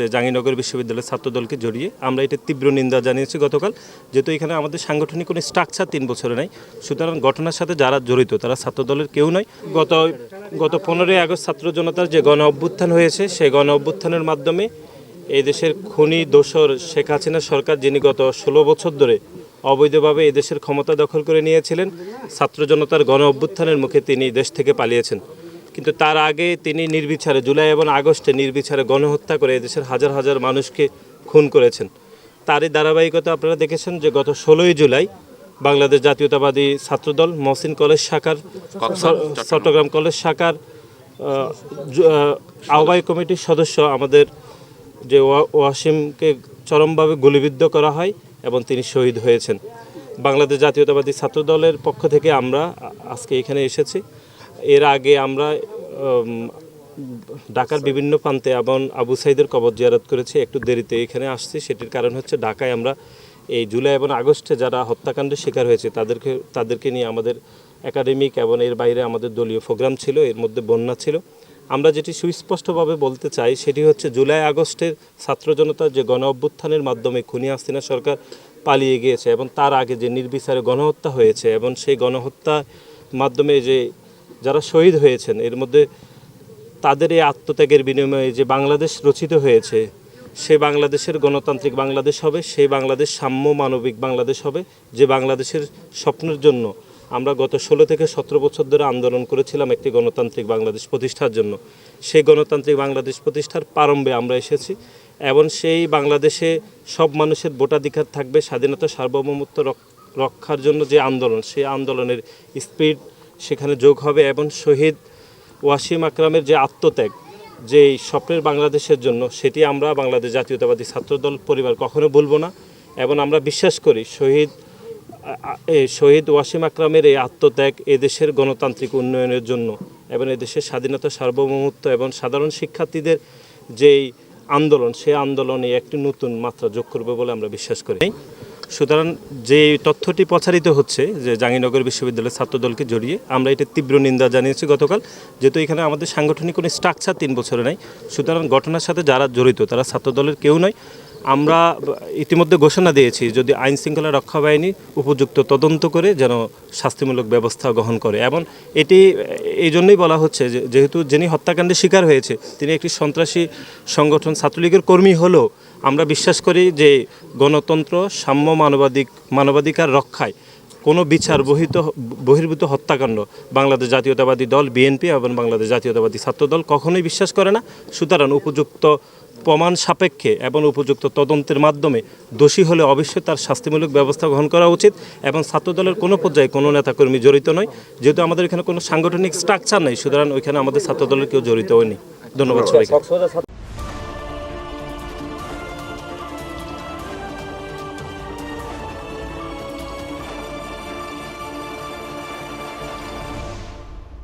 যে জাহাঙ্গীরনগর বিশ্ববিদ্যালয়ের ছাত্রদলকে জড়িয়ে আমরা এটা তীব্র নিন্দা জানিয়েছি গতকাল, যেহেতু এখানে আমাদের সাংগঠনিক কোনো স্ট্রাকচার তিন বছরে নাই। সুতরাং ঘটনার সাথে যারা জড়িত, তারা ছাত্রদলের কেউ নয়। গত গত পনেরোই আগস্ট ছাত্র জনতার যে গণ অভ্যুত্থান হয়েছে, সেই গণ অভ্যুত্থানের মাধ্যমে এই দেশের খনি দোসর শেখ হাসিনা সরকার, যিনি গত ষোলো বছর ধরে অবৈধভাবে এই দেশের ক্ষমতা দখল করে নিয়েছিলেন, ছাত্র জনতার গণ অভ্যুত্থানের মুখে তিনি দেশ থেকে পালিয়েছেন। কিন্তু তার আগে তিনি নির্বিচারে জুলাই এবং আগস্টে নির্বিচারে গণহত্যা করে এদেশের হাজার হাজার মানুষকে খুন করেছেন। তারই ধারাবাহিকতা আপনারা দেখেছেন যে গত ষোলোই জুলাই বাংলাদেশ জাতীয়তাবাদী ছাত্রদল মহসিন কলেজ শাখার চট্টগ্রাম। কলেজ শাখার আহ, আহ্বায়ক কমিটির সদস্য আমাদের যে ওয়া- ওয়াসিমকে চরমভাবে গুলিবিদ্ধ করা হয় এবং তিনি শহীদ হয়েছেন। বাংলাদেশ জাতীয়তাবাদী ছাত্রদলের পক্ষ থেকে আমরা আজকে এখানে এসেছি। এর আগে আমরা ঢাকার বিভিন্ন প্রান্তে এবং আবু সাইদের কবর জিয়ারত করেছি। একটু দেরিতে এখানে আসছি। সেটির কারণ হচ্ছে ঢাকায় আমরা এই জুলাই এবং আগস্টে যারা হত্যাকাণ্ডের শিকার হয়েছে, তাদেরকে তাদেরকে নিয়ে আমাদের একাডেমিক এবং এর বাইরে আমাদের দলীয় প্রোগ্রাম ছিল, এর মধ্যে বন্যা ছিল। আমরা যেটি সুস্পষ্টভাবে বলতে চাই, সেটি হচ্ছে জুলাই আগস্টের ছাত্র জনতার যে গণ অভ্যুত্থানের মাধ্যমে খুনি হাসিনা সরকার পালিয়ে গিয়েছে এবং তার আগে যে নির্বিচারে গণহত্যা হয়েছে এবং সেই গণহত্যার মাধ্যমে যে যারা শহীদ হয়েছেন, এর মধ্যে তাদের এই আত্মত্যাগের বিনিময়ে যে বাংলাদেশ রচিত হয়েছে সে বাংলাদেশের গণতান্ত্রিক বাংলাদেশ হবে, সেই বাংলাদেশ সাম্য মানবিক বাংলাদেশ হবে, যে বাংলাদেশের স্বপ্নের জন্য আমরা গত ষোলো থেকে সতেরো বছর ধরে আন্দোলন করেছিলাম একটি গণতান্ত্রিক বাংলাদেশ প্রতিষ্ঠার জন্য। সেই গণতান্ত্রিক বাংলাদেশ প্রতিষ্ঠার প্রারম্ভে আমরা এসেছি এবং সেই বাংলাদেশে সব মানুষের ভোটাধিকার থাকবে, স্বাধীনতা সার্বভৌমত্ব রক- রক্ষার জন্য যে আন্দোলন, সেই আন্দোলনের স্পিড সেখানে যোগ হবে এবং শহীদ ওয়াসিম আকরামের যে আত্মত্যাগ, যে স্বপ্নের বাংলাদেশের জন্য, সেটি আমরা বাংলাদেশ জাতীয়তাবাদী ছাত্রদল পরিবার কখনো ভুলব না। এবং আমরা বিশ্বাস করি শহীদ শহীদ ওয়াসিম আকরামের এই আত্মত্যাগ এদেশের গণতান্ত্রিক উন্নয়নের জন্য এবং এদেশের স্বাধীনতা, সার্বভৌমত্ব এবং সাধারণ শিক্ষার্থীদের যেই আন্দোলন সেই আন্দোলনে একটি নতুন মাত্রা যোগ করবে বলে আমরা বিশ্বাস করি। সুতরাং যে তথ্যটি প্রচারিত হচ্ছে যে জাহাঙ্গীরনগর বিশ্ববিদ্যালয়ের ছাত্রদলকে জড়িয়ে, আমরা এটা তীব্র নিন্দা জানিয়েছি গতকাল, যেহেতু এখানে আমাদের সাংগঠনিক কোনো স্ট্রাকচার তিন বছরে নাই। সুতরাং ঘটনার সাথে যারা জড়িত, তারা ছাত্রদলের কেউ নয়। আমরা ইতিমধ্যে ঘোষণা দিয়েছি, যদি আইন শৃঙ্খলা রক্ষা বাহিনী উপযুক্ত তদন্ত করে যেন শাস্তিমূলক ব্যবস্থা গ্রহণ করে। এবং এটি, এই জন্যই বলা হচ্ছে যেহেতু যিনি হত্যাকাণ্ডের শিকার হয়েছে, তিনি একটি সন্ত্রাসী সংগঠন ছাত্রলীগের কর্মী হলেও আমরা বিশ্বাস করি যে গণতন্ত্র, সাম্য মানবাধিক, মানবাধিকার রক্ষায় কোনো বিচার বহিত, বহির্ভূত হত্যাকাণ্ড, বাংলাদেশ জাতীয়তাবাদী দল বিএনপি এবং বাংলাদেশ জাতীয়তাবাদী ছাত্রদল কখনোই বিশ্বাস করে না। সুতরাং উপযুক্ত প্রমাণ সাপেক্ষে এবং উপযুক্ত তদন্তের মাধ্যমে দোষী হলে অবশ্যই তার শাস্তিমূলক ব্যবস্থা গ্রহণ করা উচিত এবং ছাত্র দলের কোনো পর্যায়ে কোনো নেতাকর্মী জড়িত নয়। যেহেতু আমাদের এখানে কোনো সাংগঠনিক স্ট্রাকচার নেই, সুতরাং ওইখানে আমাদের ছাত্র দলের কেউ জড়িত হয়নি ধন্যবাদ সবাইকে।